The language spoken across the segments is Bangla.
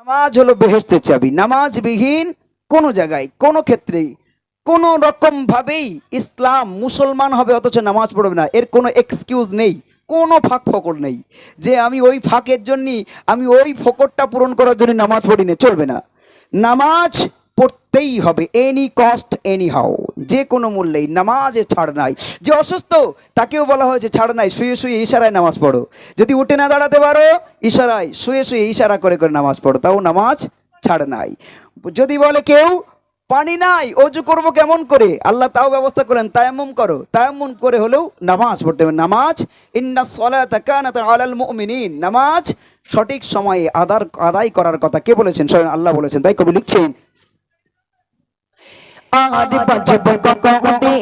নামাজ হলো বেহেস্তের চাবি। নামাজবিহীন কোনো জায়গায়, কোনো ক্ষেত্রেই, কোনো রকম ভাবেই ইসলাম মুসলমান হবে অথচ নামাজ পড়বে না। এর কোনো এক্সকিউজ নেই, কোনো ফাঁক ফকর নেই যে আমি ওই ফাঁকের জন্যই, আমি ওই ফকরটা পূরণ করার জন্য নামাজ পড়ি না, চলবে না। নামাজ পড়তেই হবে এনি কস্ট এনি হাও যে কোনো মূল্যেই, নামাজে ছাড় নাই। যে অসুস্থ, তাকেও বলা হয়েছে ছাড় নাই, শুয়ে শুয়ে ইশারায় নামাজ পড়ো। যদি উঠে না দাঁড়াতে পারো, ইশারায়, শুয়ে শুয়ে ইশারা করে করে নামাজ পড়ো, তাও নামাজ ছাড় নাই। যদি বলে কেউ, পানি নাই, অজু করব কেমন করে? আল্লাহ তাও ব্যবস্থা করেন, তায়াম্মুম করো। তায়াম্মুম করে হলেও নামাজ পড়তে হবে। নামাজ, ইন্না সলাতা কানাত আলাল মুমিনিন। নামাজ সঠিক সময়ে আদার আদায় করার কথা কে বলেছেন? স্বয়ং আল্লাহ বলেছেন। তাই কবি লিখছেন আর বাজব কত দে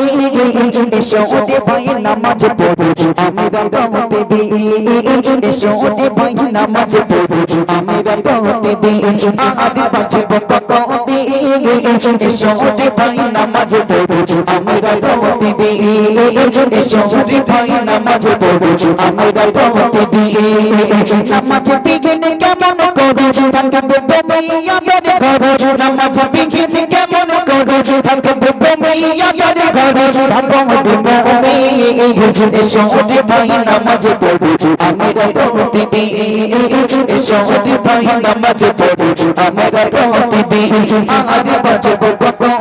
এসো দে ভাই নামাজ পড়ো। আমি রাতে দে এসো দে ভাই নামাজ পড়ো। আমি রাতে দে আর বাজব কত দে এসো দে ভাই নামাজ পড়ো। আমি রাতে দে এসো দে ভাই নামাজ পড়ো। আমি রাতে দে নামাজ বিঘিন কেমন করো? থাকবে তুমি আদর করো। নামাজ বিঘিন থাকবে তুমি আদর করো ভাবতে মনে এসো রে ভাই নামাজ পড়ো আমরা প্রতিদিন এসো ভাই নামাজ পড়ো আমরা প্রতিদিন আরে বাজব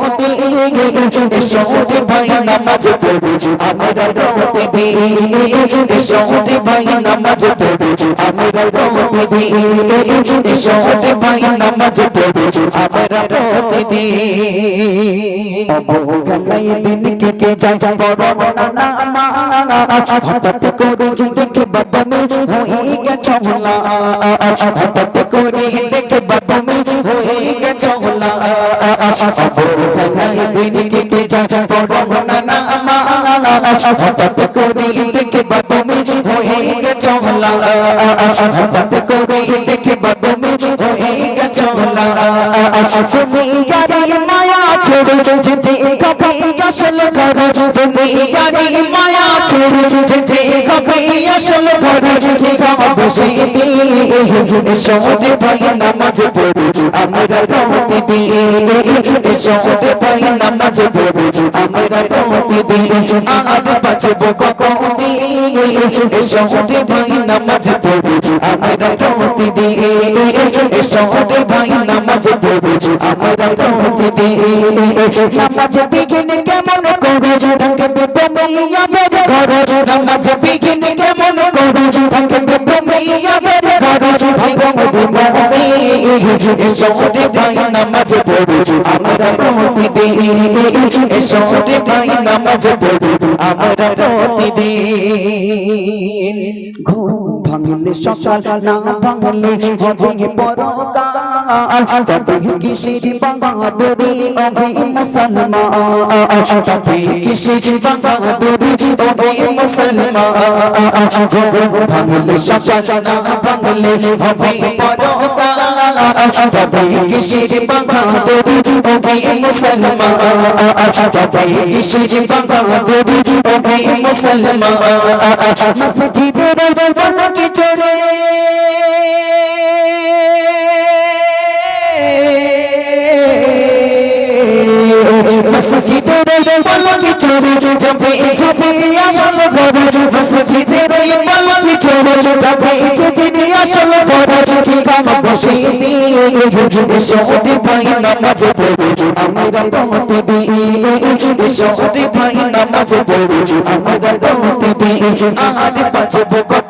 প্রতিদিন এসো ভাই নামাজ পড়ো আমরা প্রতিদিন এসো ভাই নামাজ পড়ো আমরা প্রতিদিন এসো ভাই নামাজ পড়ো আমরা প্রতিদিন অবহেলাই দিন কেটে যায় বড় না হঠাৎ করে দেখে বাদমে হয়ে গেছে হলা হঠাৎ করে দেখে বাদমে হয়ে গেছে হলা অবহেলাই দিন কেটে যায় বড় না হঠাৎ করে দেখে বাদমে হয়ে গেছে হলা হঠাৎ করে দেখে বাদমে হয়ে গেছে হলা তুমি যেতে কবে আসল করো তুমি গাড়ি মায়া ছেড়ে যেতে কবে আসল করো কি গাও বসে দিয়ে শহরে ভাই নামাজ পড়ো আমরা প্রতি দিয়ে শহরে ভাই নামাজ পড়ো আমরা প্রতি দিয়ে আর বাঁচবো কখন দিয়ে শহরে ভাই শহরে ভাই নামাজ পড়ো আমরা প্রতি দিয়ে নামাজ বিঘিন কেমন করো থাকবে তুমি আদর করো নামাজ বিঘিন কেমন করো থাকবে তুমি আদর করো ভাই বন্ধু মহবে শহরে ভাই নামাজ পড়ো আমরা প্রতিদিন শহরে ভাই নামাজ পড়ো আমরা প্রতিদিন ঘুম ভাঙলে সকাল, না ভাঙলে হবে পরকাল। তবে কিসের বাহাদুরি অভি মুসলমান? তবে কিসের বাহাদুরি অভি মুসলমান? ঘুম ভাঙলে সকাল, না ভাঙলে হবে পরকাল। তবে কিসের বাহাদুরি মুসলমান তবে কিসের বাহাদুরি অভি মুসলমান মসজিদের বলকে চড়ে মসজিদের বলকে চড়ে যাবে যাবে আসল করে মসজিদের বলকে চড়ে যাবে যেদিন আসল করে কি কাম বসে দিয়ে শহরে ভাই নামাজ পড়ো আমরা প্রতি দিয়ে শহরে ভাই নামাজ পড়ো আমরা প্রতি দিয়ে আর বাজবো কখন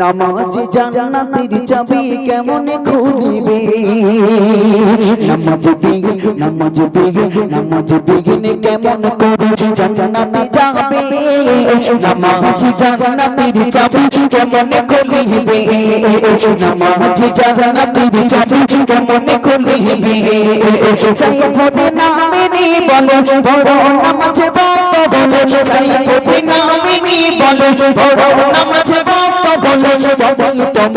নামাজ জান্নাতের চাবি কেমন খুলবে? নামাজ বিঘিন নামাজ বিঘিন নামাজ বিঘিন কেমন করে জান্নাতে যাবে? নামাজ জান্নাতের চাবি কেমন খুলবে? নামাজ জান্নাতের চাবি কেমনে খুলিবি? সাইফুদ্দিন আমিনি বলো বড় নামাজ বলো। সাইফুদ্দিন আমিনি বলো বড়